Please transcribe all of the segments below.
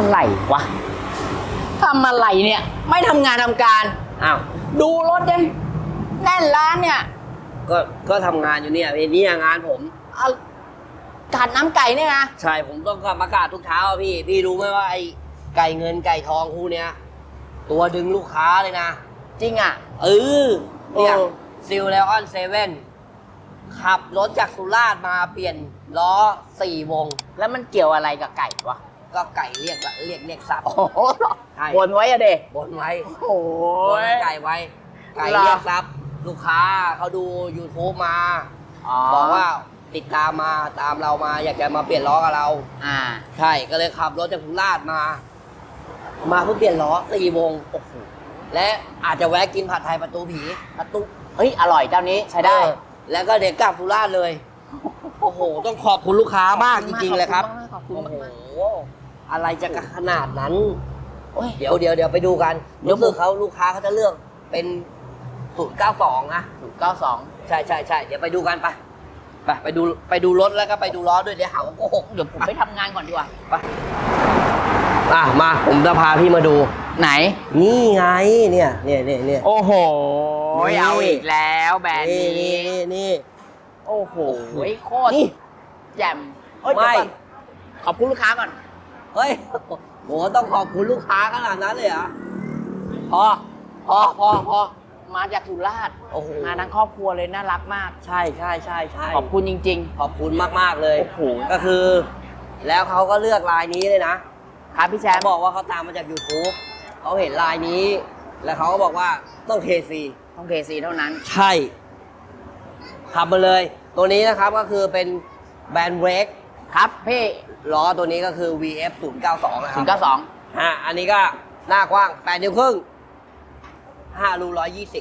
อะไรวะทำอะไรเนี่ย ไม่ทำงานทำการ อ้าว ดูรถยังแน่นร้านเนี่ยก็ก็ทำงานอยู่เนี่ยไอ้นี่งานผม เอากัดน้ำไก่เนี่ยนะใช่ผมต้องกลับมากาดทุกเช้าอะพี่ พี่รู้ไหมว่าไอ้ไก่เงินไก่ทองคู่เนี้ยตัวดึงลูกค้าเลยนะ จริงอะ เออเนี่ยเออซิลเลออนเซเว่นขับรถจากสุราษฎร์มาเปลี่ยนล้อสี่วง แล้วมันเกี่ยวอะไรกับไก่วะ ก็ไก่เรียกละเรียกเรียกสับโอ้โหใช่บนไว้อะเด็บนไว้โอ้บนย ไก่ไว้ ไก่เหรอเรียกทรัพย์ลูกค้าเขาดู YouTube มา บอกว่าติดตามมาตามเรามา อยากจะมาเปลี่ยนล้อกับเรา อ่า ใช่ก็เลยขับรถจากสุราษฎร์มา มาเพื่อเปลี่ยนล้อสี่วงโอ้โหและอาจจะแวะกินผัดไทยประตูผีประตูเฮ้ย อร่อยเจ้านี้ใช้ได้ เออแล้วก็เด็กกลับสุราษฎร์เลย โอ้โห ต้องขอบคุณลูกค้ามากจริงๆเลยครับ ขอบคุณโอ้มากโหขอบคุณมากอะไรจะขนาดนั้น โอ้ยเดี๋ยวเดี๋ยวเดี๋ยวไปดูกันเดี๋ยว รู้สึกเขาลูกค้าเขาจะเลือกเป็นศูนย์เก้าสองนะศูนย์เก้าสองใช่ใช่ใช่เดี๋ยวไปดูกันไปไปไปดูไปดูรถแล้วก็ไปดูล้อด้วยเดี๋ยวหาว่าโกหกเดี๋ยวผมไปทำงานก่อนดีกว่าไปอะมาผมจะพาพี่มาดู ไหน นี่ไงเนี่ยเนี่ยเนี่ยเนี่ย โอ้โห นี่ เอาอีกแล้วแบรนด์นี่นี้ นี่นี่นี่โอ้โหโคตรนี่ แจ่มเอ้ยไม่เดี๋ยวก่อนขอบคุณลูกค้าก่อน เฮ้ยโหต้องขอบคุณลูกค้าขนาดนั้นเลยเหรอพอพอพอพอมาจากสุราษฎร์โอ้โหมาทั้งครอบครัวเลยน่ารักมาก ใช่ใช่ใช่ใช่ขอบคุณจริง ขอบคุณมากๆเลยโอ้โห ก็คือ แล้วเขาก็เลือกลายนี้เลยนะๆ ครับพี่แชเขามป์บอกว่าเขาตามมาจาก YouTube เขาเห็นลายนี้ แล้วเขาก็บอกว่าต้องเคซีต้องเคซีเท่านั้น ใช่ขับมาเลย ตัวนี้นะครับก็คือเป็นแบรนด์เบรก ครับพี่ล้อตัวนี้ก็คือ VF 092นะคถึรังเก้าสองฮะอันนี้ก็หน้ากว้าง8นิ้วครึ่ง5รู120ร้อยยี่สิ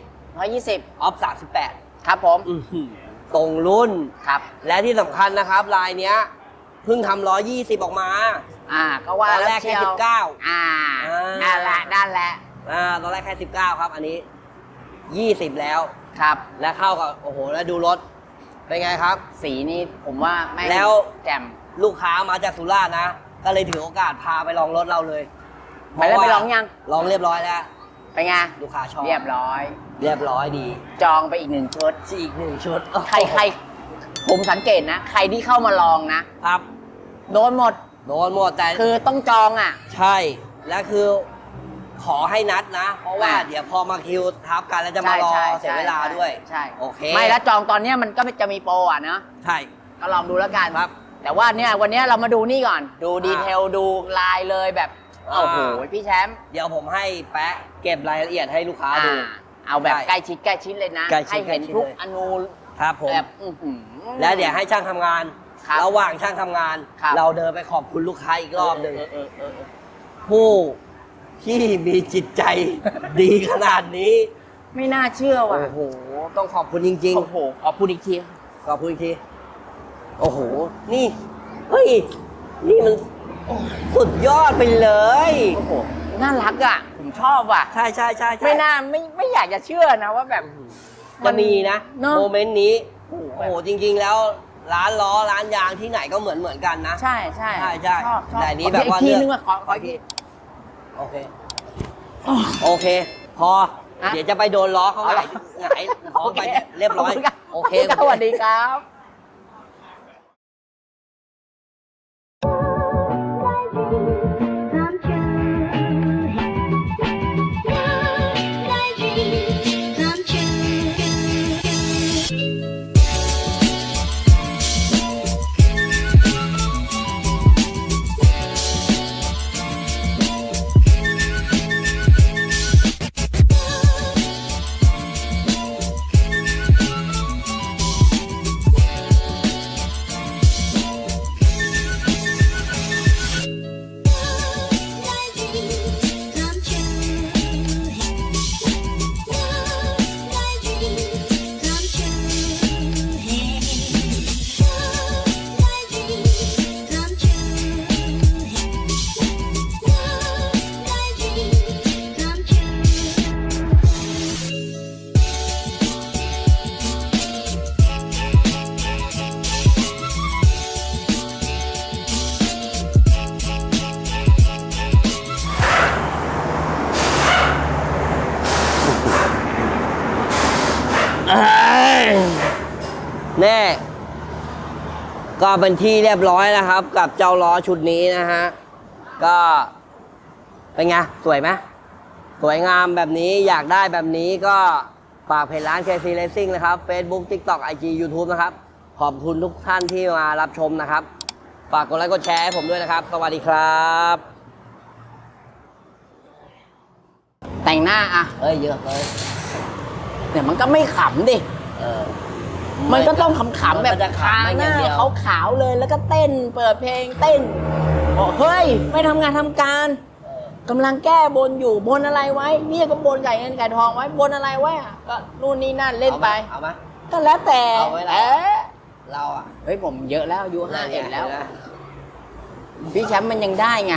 บออฟ38ครับผม อื้อหือตรงรุ่น ครับ และที่สำคัญนะครับลายเนี้ยเพิ่งทำ120 ออกมาอ่า ก็ว่าตอนแรกล้วแค่เชียว19อ่าอ่านั่นแหละนั่นแหละ อ่าตอนแรกแค่ 19 ครับ อันนี้ 20 แล้ว ครับ และเข้ากับ โอ้โห แล้วดูรถ เป็นไงครับ สีนี่ผมว่าไม่งแล้ว แจ่ม ลูกค้ามาจากสุราษฎร์นะ ก็เลยถือโอกาสพาไปลองรถเราเลยไปแล้วเพไปราะว่าลองยัง ลองเรียบร้อยแล้วไปไงลูกค้าชอบเรียบร้อย เรียบร้อยดี จองไปอีกหนึ่งชุดอีกหนึ่งชุดใครใครผมสังเกตนะ ใครที่เข้ามาลองนะครับ โดนหมด โดนหมดแต่คือต้องจองอะ ใช่และคือขอให้นัดนะ เพราะว่าอะเดี๋ยวพอมาคิวทับกันแล้วจะมารอใช่เสียเวลาด้วย ใช่ โอเค ไม่แล้วจองตอนเนี้ยมันก็จะมีโปรอะเนอะใช่ ก็ลองดูแล้วกันครับ แต่ว่าเนี่ยวันเนี้ยเรามาดูนี่ก่อน ดูอ่าดีเทลดูลายเลยแบบอ่าโอ้โหพี่แชมป์เดี๋ยวผมให้แปะเก็บรายละเอียดให้ลูกค้าอ่าดู เอาแบบได้ใกล้ชิดใกล้ชิดเลยนะใกล้ชิดให้เห็นใกล้ชิดทุกเลยอนูครับผมแบบอื้อหือแล้วเดี๋ยวให้ช่างทำงานครับระหว่างช่างทำงานครับเราเดินไปขอบคุณลูกค้าอีกรอบหนึ่งเออเออเออเออผู้ที่มีจิตใจดีขนาดนี้ ไม่น่าเชื่อว่ะโอ้โหต้องขอบคุณจริงโอ้โหขอบคุณอีกทีๆขอบคุณอีกที โอ้โห นี่ เฮ้ย นี่มันสุดยอดไปเลย โอ้โห น่ารักอะ ผมชอบว่ะ ใช่ใช่ใช่ใช่ไม่น่าไม่ไม่อยากจะเชื่อนะว่าแบบ จะมีนะ เนอะ โมเมนต์นี้โอ้โหโอ้โห จริง ๆ แล้ว ร้านล้อ ร้านยางที่ไหนก็เหมือนเหมือนกันนะ ใช่ใช่ใช่ใช่ชอบชอบแต่อันนี้แบบว่าขออีกทีเลือกนึงอะขอขออีกทีโอเค โอเค พอฮะเดี๋ยวจะไปโดนล้อเขาไงเอาเหรอหงายท้องไปเรียบร้อย โอเค ขบณรับสวัสดีครับ น่ก็เป็นที่เรียบร้อยนะครับ กับเจ้าล้อชุดนี้นะฮะ ก็เป็นไง สวยไหมสวยงามแบบนี้อยากได้แบบนี้ก็ฝากเพจร้าน KC Racing นะครับ Facebook TikTok IG YouTube นะครับ ขอบคุณทุกท่านที่มารับชมนะครับ ฝากกดไลค์กดแชร์ให้ผมด้วยนะครับ สวัสดีครับ แต่งหน้าอะเฮ้ยเยอะเฮ้ยเนี่ยมันก็ไม่ขำดิ เออ มันก็ต้องขำๆแบบมันจะทาขำไม่หอย่าน้างเดียวขาวๆเลยแล้วก็เต้นเปิดเพลงเต้นบอกเฮ้ย ไม่ทำงานทำการเออกำลังแก้บนอยู่บนอะไรไว้เนี่ยก็บนไก่เงินไก่ทองไว้บนอะไรไว้อะก็นู่นนี่นั่นเล่นไปเอาไหมก็แล้วแต่เอาไว้แล้วเอ๊ะเราอะเฮ้ยผมเยอะแล้วอายุห้าเอ็ดแล้วนะพี่แชมป์มันยังได้ไง